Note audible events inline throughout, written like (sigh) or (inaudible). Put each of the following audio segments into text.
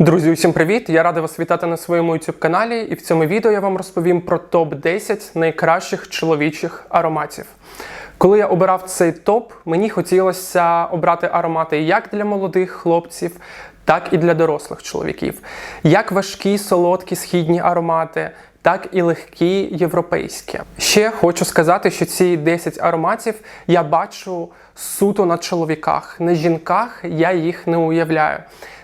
Друзі, усім привіт! Я радий вас вітати на своєму youtube каналі, і в цьому відео я вам розповім про топ 10 найкращих чоловічих ароматів. Коли я обирав цей топ, мені хотілося обрати аромати як для молодих хлопців, так і для дорослих чоловіків, як важкі, солодкі східні аромати. Так і легкі європейські. Ще хочу сказати, що ці 10 ароматів я бачу суто на чоловіках. На жінках я їх не уявляю.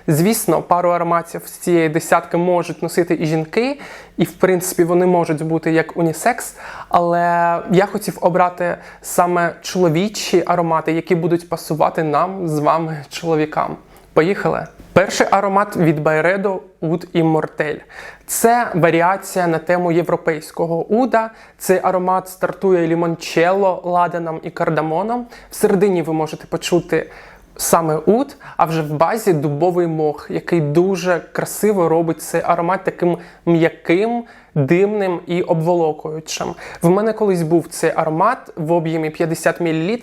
Звісно, пару ароматів з цієї десятки можуть носити і жінки, і в принципі вони можуть бути як унісекс. Але я хотів обрати саме чоловічі аромати, які будуть пасувати нам з вами, чоловікам. Поїхали! Перший аромат від Байредо Oud Immortel. Це варіація на тему європейського уда. Цей аромат стартує лімончелло, ладаном і кардамоном. Всередині ви можете почути саме уд, а вже в базі дубовий мох, який дуже красиво робить цей аромат таким м'яким, димним і обволокуючим. В мене колись був цей аромат в об'ємі 50 мл,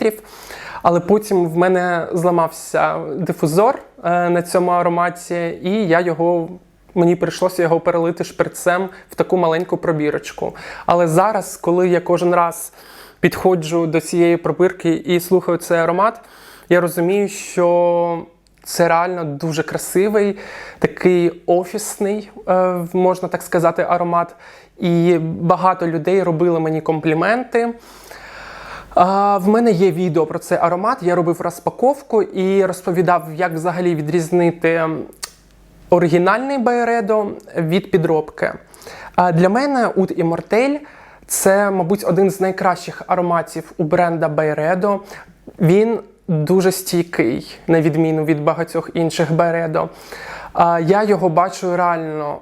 але потім в мене зламався дифузор е, на цьому ароматі, і я його. Мені прийшлося його перелити шприцем в таку маленьку пробірочку. Але зараз, коли я кожен раз підходжу до цієї пробірки і слухаю цей аромат, я розумію, що це реально дуже красивий, такий офісний, е, можна так сказати, аромат. І багато людей робили мені компліменти. В мене є відео про цей аромат. Я робив розпаковку і розповідав, як взагалі відрізнити оригінальний Байредо від підробки. Для мене Ут Immortel – це, мабуть, один з найкращих ароматів у бренда Байредо. Він дуже стійкий, на відміну від багатьох інших Байредо. Я його бачу реально.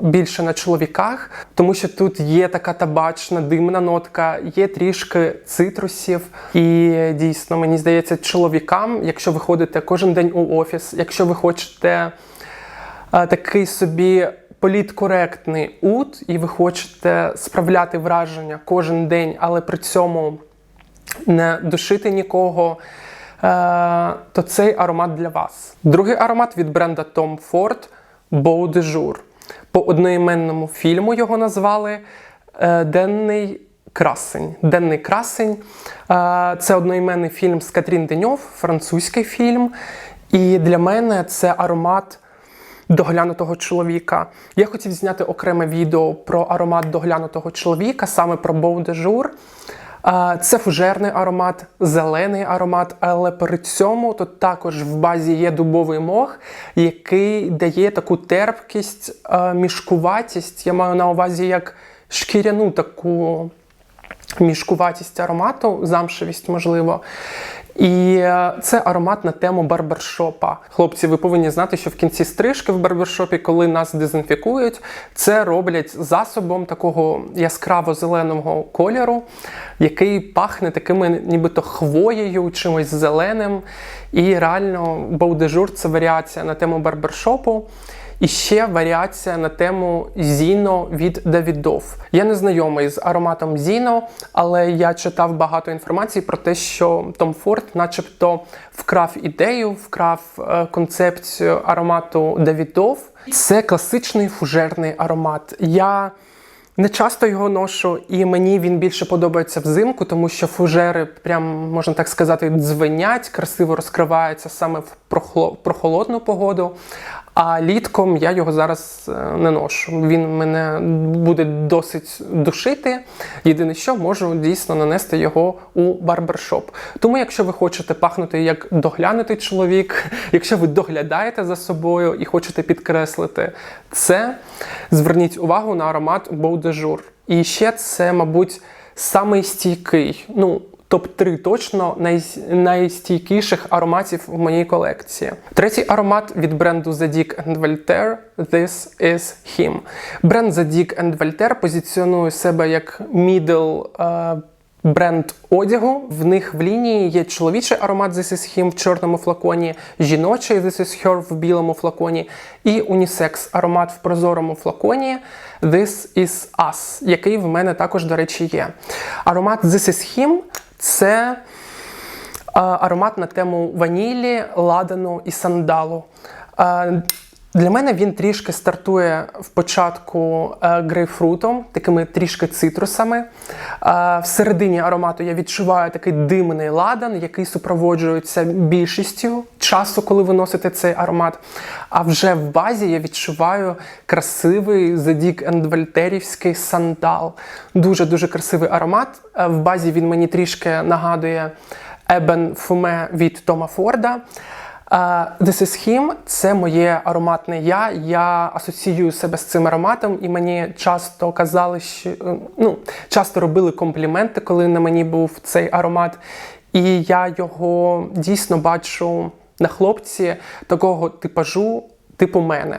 Більше на чоловіках, тому що тут є така табачна димна нотка, є трішки цитрусів. І дійсно, мені здається, чоловікам, якщо ви ходите кожен день у офіс, якщо ви хочете а, такий собі політкоректний ут, і ви хочете справляти враження кожен день, але при цьому не душити нікого. То цей аромат для вас. Другий аромат від бренда Tom Ford Beau de Jour. По одноіменному фільму його назвали Денний красень. Денний красень це одноіменний фільм з Катрін Деньов, французький фільм. І для мене це аромат доглянутого чоловіка. Я хотів зняти окреме відео про аромат доглянутого чоловіка, саме про Jour. Це фужерний аромат, зелений аромат, але при цьому тут також в базі є дубовий мох, який дає таку терпкість, мішкуватість. Я маю на увазі як шкіряну таку мішкуватість аромату, замшевість, можливо. І це аромат на тему барбершопа. Хлопці, ви повинні знати, що в кінці стрижки в барбершопі, коли нас дезінфікують, це роблять засобом такого яскраво-зеленого кольору, який пахне такими, нібито хвоєю, чимось зеленим. І реально Баудежур це варіація на тему барбершопу. І ще варіація на тему Зіно від Давідов. Я не знайомий з ароматом Зіно, але я читав багато інформації про те, що Том Форд, начебто, вкрав ідею, вкрав е, концепцію аромату Давідов. Це класичний фужерний аромат. Я не часто його ношу, і мені він більше подобається взимку, тому що фужери, прям можна так сказати, дзвенять, красиво розкриваються саме в прохолодну погоду. А літком я його зараз е, не ношу. Він мене буде досить душити. Єдине, що можу дійсно нанести його у барбершоп. Тому, якщо ви хочете пахнути як доглянутий чоловік, (laughs) якщо ви доглядаєте за собою і хочете підкреслити це, зверніть увагу на аромат Jour. І ще це, мабуть, самий стійкий. ну, топ-3 точно най... найстійкіших ароматів в моїй колекції. Третій аромат від бренду Zadig Voltaire This is Him. Бренд Zadig Voltaire позиціонує себе як middle uh, бренд одягу. В них в лінії є чоловічий аромат This is Him в чорному флаконі, жіночий This is Her в білому флаконі, і унісекс аромат в прозорому флаконі This is Us, який в мене також, до речі, є. Аромат This is Him це аромат на тему ванілі, ладану і сандалу. Для мене він трішки стартує в початку е, грейпфрутом, такими трішки цитрусами. Е, всередині аромату я відчуваю такий димний ладан, який супроводжується більшістю часу, коли ви носите цей аромат. А вже в базі я відчуваю красивий Задік Ендвальтерівський сандал. Дуже-дуже красивий аромат. Е, В базі він мені трішки нагадує Ебен Фуме від Тома Форда. Е, This is Him – це моє ароматне я. Я асоціюю себе з цим ароматом, і мені часто казали, що е, ну, часто робили компліменти, коли на мені був цей аромат. І я його дійсно бачу на хлопці такого типажу, типу мене.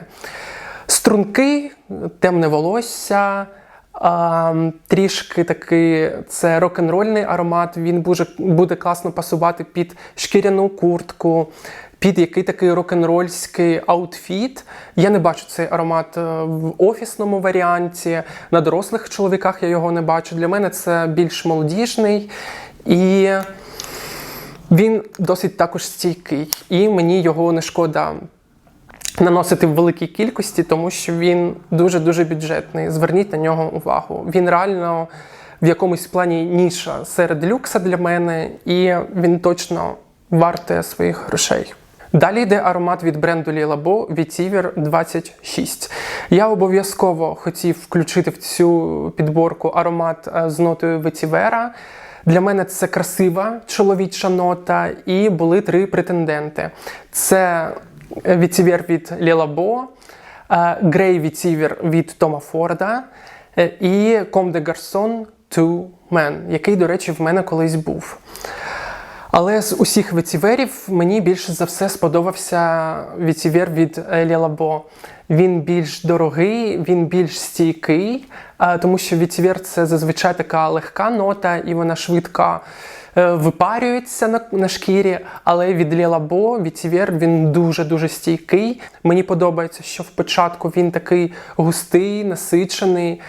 Стрункий, темне волосся. А, трішки такий це рок-н-рольний аромат. Він буде, буде класно пасувати під шкіряну куртку, під який такий рок-н-рольський аутфіт. Я не бачу цей аромат е, в офісному варіанті. На дорослих чоловіках я його не бачу. Для мене це більш молодіжний і він досить також стійкий. І мені його не шкода наносити в великій кількості, тому що він дуже-дуже бюджетний. Зверніть на нього увагу. Він реально в якомусь плані ніша серед люкса для мене, і він точно вартує своїх грошей. Далі йде аромат від бренду Lilabo Vetiver 26. Я обов'язково хотів включити в цю підборку аромат е, з нотою Ветівера. Для мене це красива чоловіча нота, і були три претенденти: це Вітівер від Лілабо, Грей Вітівер від Тома Форда е, і Comme de Garçon Two Men, який, до речі, в мене колись був. Але з усіх віціверів мені більше за все сподобався віцівер від Лілабо. Він більш дорогий, він більш стійкий, тому що віцівер це зазвичай така легка нота, і вона швидко е, випарюється на, на шкірі. Але від Лілабо віцівер він дуже-дуже стійкий. Мені подобається, що в початку він такий густий, насичений,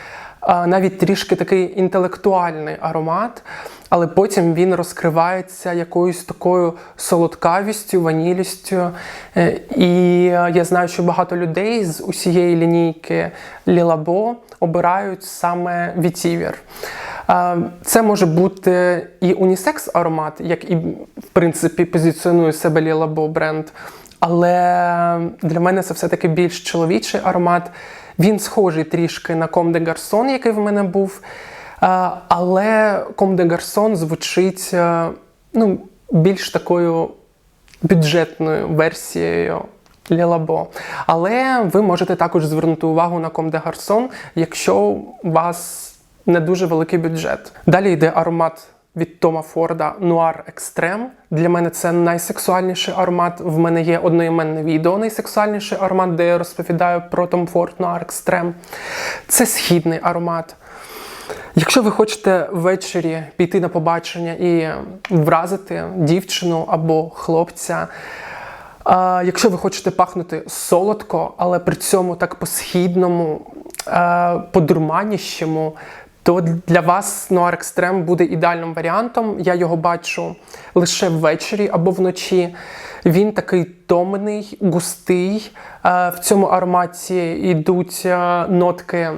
навіть трішки такий інтелектуальний аромат, але потім він розкривається якоюсь такою солодкавістю, ванілістю. Е, І я знаю, що багато людей з усієї лінійки Лілабо обирають саме Вітівер. Е, Це може бути і унісекс аромат, як і в принципі позиціонує себе Лілабо бренд. Але для мене це все-таки більш чоловічий аромат. Він схожий трішки на Comme de Garçon, який в мене був. Але Comme de Garçon звучить е, ну, більш такою бюджетною версією Лілабо. Але ви можете також звернути увагу на Comme de Garçon, якщо у вас не дуже великий бюджет. Далі йде аромат від Тома Форда Noir Extreme. Для мене це найсексуальніший аромат. В мене є одноіменне відео найсексуальніший аромат, де я розповідаю про Tom Ford Noir Extreme. Це східний аромат. Якщо ви хочете ввечері піти на побачення і вразити дівчину або хлопця, а, якщо ви хочете пахнути солодко, але при цьому так по-східному, по-дурманіщому, то для вас Noir Extreme буде ідеальним варіантом. Я його бачу лише ввечері або вночі. Він такий томний, густий. В цьому ароматі йдуть нотки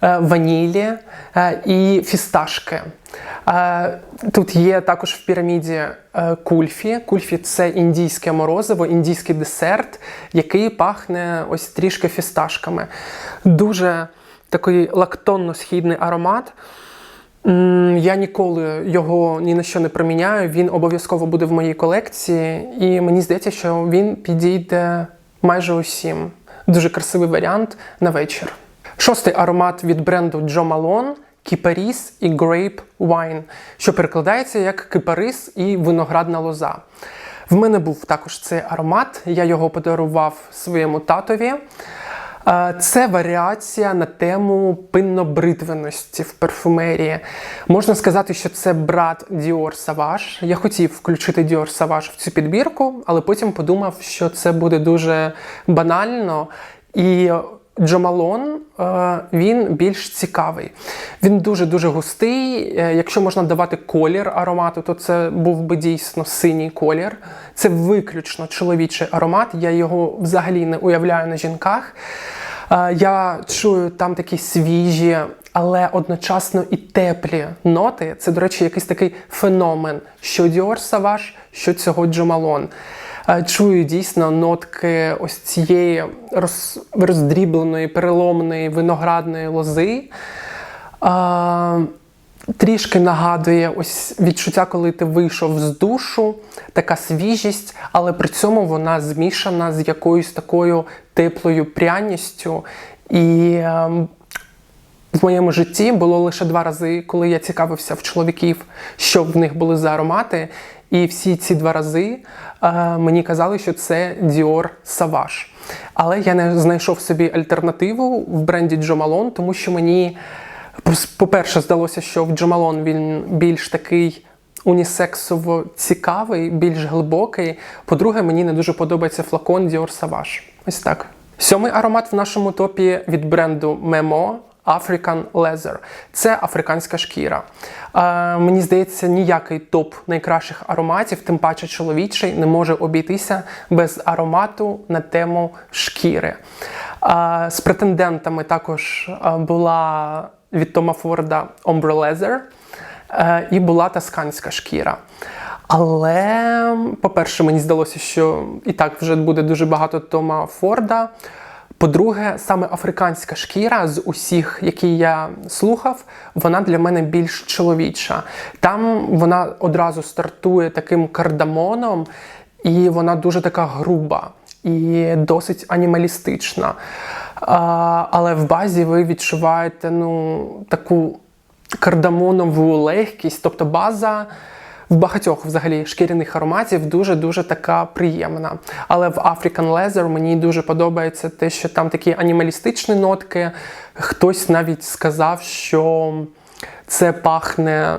ванілі е, і фісташки. Е, Тут є також в піраміді е, кульфі. Кульфі це індійське морозиво, індійський десерт, який пахне ось трішки фісташками. Дуже такий лактонно-східний аромат. Я ніколи його ні на що не проміняю. Він обов'язково буде в моїй колекції, і мені здається, що він підійде майже усім. Дуже красивий варіант на вечір. Шостий аромат від бренду Joe Malone – Кіпаріс і Grape Wine, що перекладається як кипарис і виноградна лоза. В мене був також цей аромат, я його подарував своєму татові. Е, Це варіація на тему пиннобритвеності в парфумерії. Можна сказати, що це брат Dior Sauvage. Я хотів включити Dior Sauvage в цю підбірку, але потім подумав, що це буде дуже банально. І Джомалон е, він більш цікавий. Він дуже-дуже густий. Е, Якщо можна давати колір аромату, то це був би дійсно синій колір. Це виключно чоловічий аромат. Я його взагалі не уявляю на жінках. Е, Я чую там такі свіжі, але одночасно і теплі ноти. Це, до речі, якийсь такий феномен, що Dior Sauvage, що цього Джомалон. Е, Чую дійсно нотки ось цієї роз, роздрібленої, переломної виноградної лози. А, трішки нагадує ось відчуття, коли ти вийшов з душу, така свіжість, але при цьому вона змішана з якоюсь такою теплою пряністю. І ем, в моєму житті було лише два рази, коли я цікавився в чоловіків, що в них були за аромати. І всі ці два рази е, мені казали, що це Dior Sauvage. Але я не знайшов собі альтернативу в бренді Jo Malone, тому що мені, по-перше, здалося, що в Jo Malone він більш такий унісексово цікавий, більш глибокий. По-друге, мені не дуже подобається флакон Dior Sauvage. Ось так. Сьомий аромат в нашому топі від бренду Memo African Leather. Це африканська шкіра. Е, мені здається, ніякий топ найкращих ароматів, тим паче чоловічий, не може обійтися без аромату на тему шкіри. Е, з претендентами також е, була від Тома Форда Ombre Leather е, і була тасканська шкіра. Але, по-перше, мені здалося, що і так вже буде дуже багато Тома Форда. По-друге, саме африканська шкіра з усіх, які я слухав, вона для мене більш чоловіча. Там вона одразу стартує таким кардамоном, і вона дуже така груба і досить анімалістична. А, але в базі ви відчуваєте ну, таку кардамонову легкість, тобто база. В багатьох взагалі шкіряних ароматів дуже-дуже така приємна. Але в African Leather мені дуже подобається те, що там такі анімалістичні нотки. Хтось навіть сказав, що це пахне.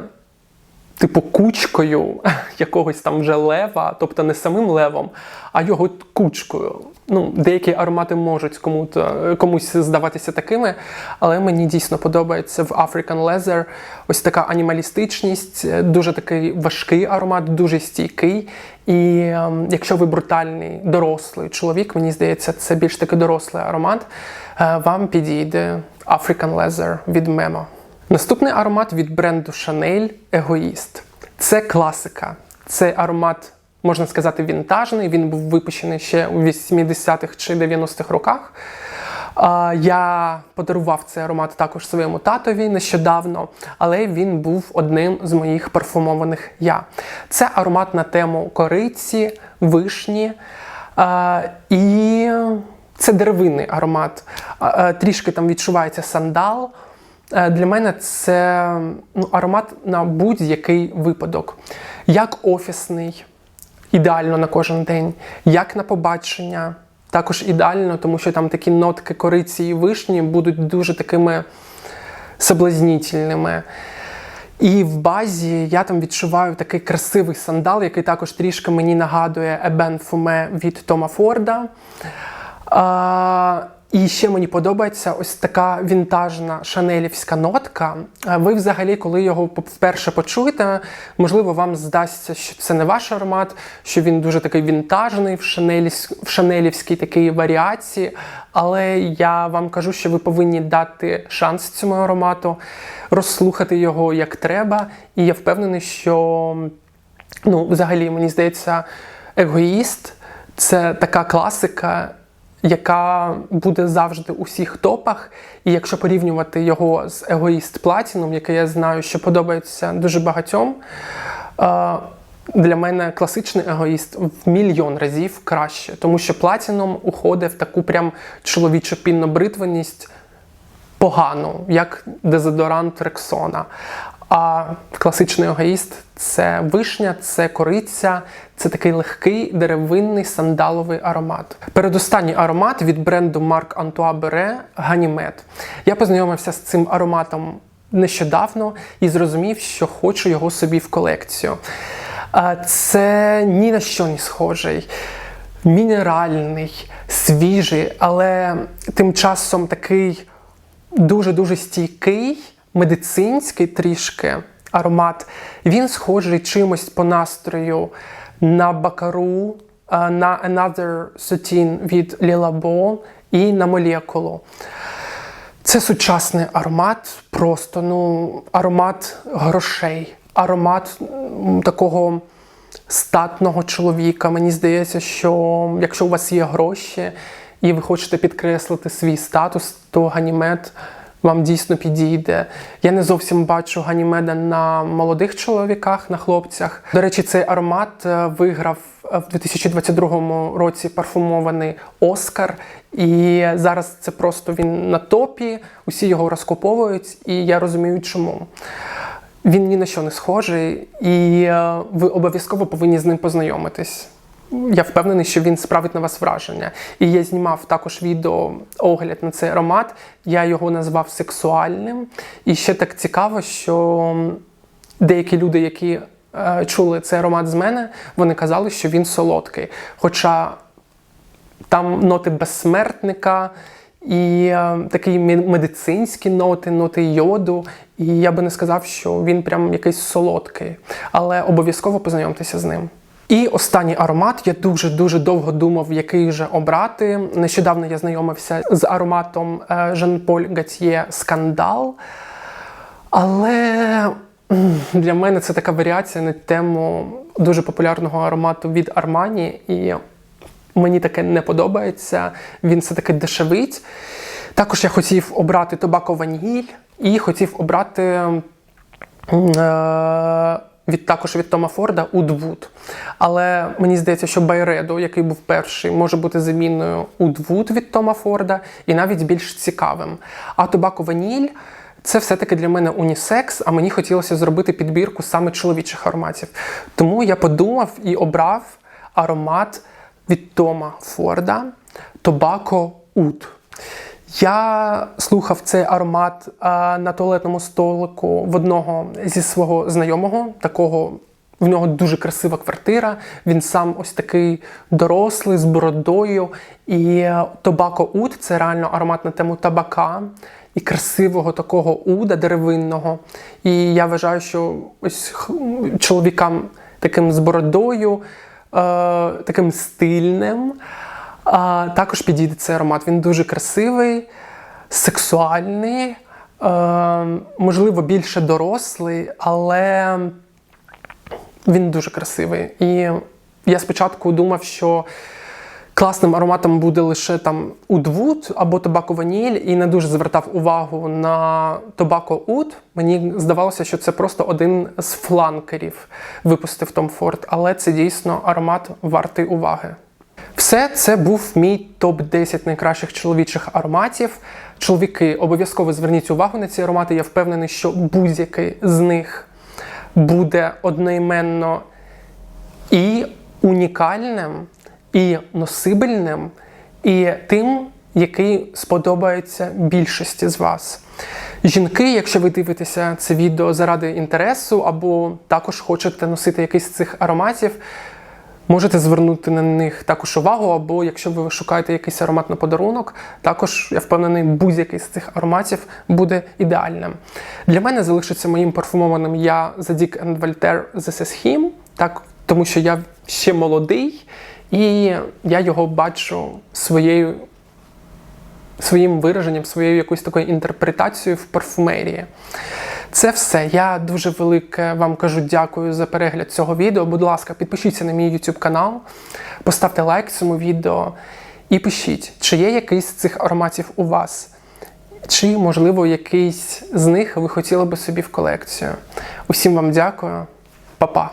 Типу кучкою (laughs) якогось там вже лева, тобто не самим левом, а його кучкою. Ну, Деякі аромати можуть кому-то, комусь здаватися такими, але мені дійсно подобається в African Leather ось така анімалістичність, дуже такий важкий аромат, дуже стійкий. І ем, якщо ви брутальний, дорослий чоловік, мені здається, це більш таки дорослий аромат, е, вам підійде African Leather від Memo. Наступний аромат від бренду Chanel Егоїст. Це класика. Це аромат, можна сказати, вінтажний. Він був випущений ще у 80-х чи 90-х роках. Я подарував цей аромат також своєму татові нещодавно, але він був одним з моїх парфумованих я. Це аромат на тему кориці, вишні. І це деревинний аромат. Трішки там відчувається сандал. Е, Для мене це ну, аромат на будь-який випадок. Як офісний, ідеально на кожен день, як на побачення, також ідеально, тому що там такі нотки кориці і вишні будуть дуже такими соблазнітельними. І в базі я там відчуваю такий красивий сандал, який також трішки мені нагадує Ебен Фуме від Тома Форда. А, і ще мені подобається ось така вінтажна шанелівська нотка. Ви взагалі, коли його вперше почуєте, можливо, вам здасться, що це не ваш аромат, що він дуже такий вінтажний в, в шанелівській такій варіації. Але я вам кажу, що ви повинні дати шанс цьому аромату, розслухати його як треба. І я впевнений, що ну, взагалі, мені здається, егоїст це така класика яка буде завжди у всіх топах. І якщо порівнювати його з Егоїст Platinum, яке я знаю, що подобається дуже багатьом, е, для мене класичний егоїст в мільйон разів краще, тому що Platinum уходить в таку прям чоловічу піннобритвеність погану, як дезодорант Рексона. А класичний егоїст це вишня, це кориця, це такий легкий деревинний сандаловий аромат. Передостанній аромат від бренду Марк Антуа Бере Ганімед. Я познайомився з цим ароматом нещодавно і зрозумів, що хочу його собі в колекцію. Це ні на що не схожий. мінеральний, свіжий, але тим часом такий дуже-дуже стійкий, медицинський трішки аромат. Він схожий чимось по настрою на бакару, е, на Another Sotin від Lilabo і на молекулу. Це сучасний аромат, просто ну, аромат грошей, аромат такого статного чоловіка. Мені здається, що якщо у вас є гроші і ви хочете підкреслити свій статус, то ганімед вам дійсно підійде. Я не зовсім бачу ганімеда на молодих чоловіках, на хлопцях. До речі, цей аромат е, виграв е, в 2022 році парфумований Оскар. І зараз це просто він на топі, усі його розкуповують, і я розумію, чому. Він ні на що не схожий, і е, ви обов'язково повинні з ним познайомитись. Я впевнений, що він справить на вас враження. І я знімав також відео огляд на цей аромат. Я його назвав сексуальним. І ще так цікаво, що деякі люди, які е, чули цей аромат з мене, вони казали, що він солодкий. Хоча там ноти безсмертника і е, такі медицинські ноти, ноти йоду. І я би не сказав, що він прям якийсь солодкий, але обов'язково познайомтеся з ним. І останній аромат. Я дуже дуже довго думав, який же обрати. Нещодавно я знайомився з ароматом е, Жан-Поль Гатьє Скандал. Але для мене це така варіація на тему дуже популярного аромату від Armani. І мені таке не подобається. Він все-таки дешевить. Також я хотів обрати Тобако Ваніль і хотів обрати е, від, також від Тома Форда Удвуд. Але мені здається, що Байредо, який був перший, може бути заміною Удвуд від Тома Форда і навіть більш цікавим. А Тобако Ваніль це все-таки для мене унісекс, а мені хотілося зробити підбірку саме чоловічих ароматів. Тому я подумав і обрав аромат від Тома Форда Тобако Уд. Я слухав цей аромат а, на туалетному столику в одного зі свого знайомого, такого. В нього дуже красива квартира. Він сам ось такий дорослий з бородою. І Тобако Уд це реально аромат на тему табака і красивого такого уда деревинного. І я вважаю, що ось чоловікам таким з бородою, е, таким стильним. А, також підійде цей аромат. Він дуже красивий, сексуальний, е, можливо, більше дорослий, але він дуже красивий. І я спочатку думав, що класним ароматом буде лише там Удвуд або Тобако Ваніль, і не дуже звертав увагу на Тобако Уд. Мені здавалося, що це просто один з фланкерів випустив Том Форд, але це дійсно аромат вартий уваги. Все це був мій топ-10 найкращих чоловічих ароматів. Чоловіки, обов'язково зверніть увагу на ці аромати. Я впевнений, що будь-який з них буде одноіменно і унікальним, і носибельним, і тим, який сподобається більшості з вас. Жінки, якщо ви дивитеся це відео заради інтересу, або також хочете носити якийсь з цих ароматів, можете звернути на них також увагу, або якщо ви шукаєте якийсь аромат на подарунок, також я впевнений, будь-який з цих ароматів буде ідеальним. Для мене залишиться моїм парфумованим я Zadig and Voltaire This is Him, так, тому що я ще молодий, і я його бачу своєю своїм вираженням, своєю якоюсь такою інтерпретацією в парфумерії. Це все. Я дуже велике вам кажу дякую за перегляд цього відео. Будь ласка, підпишіться на мій YouTube канал, поставте лайк цьому відео і пишіть, чи є якийсь з цих ароматів у вас. Чи, можливо, якийсь з них ви хотіли би собі в колекцію. Усім вам дякую, Па-па!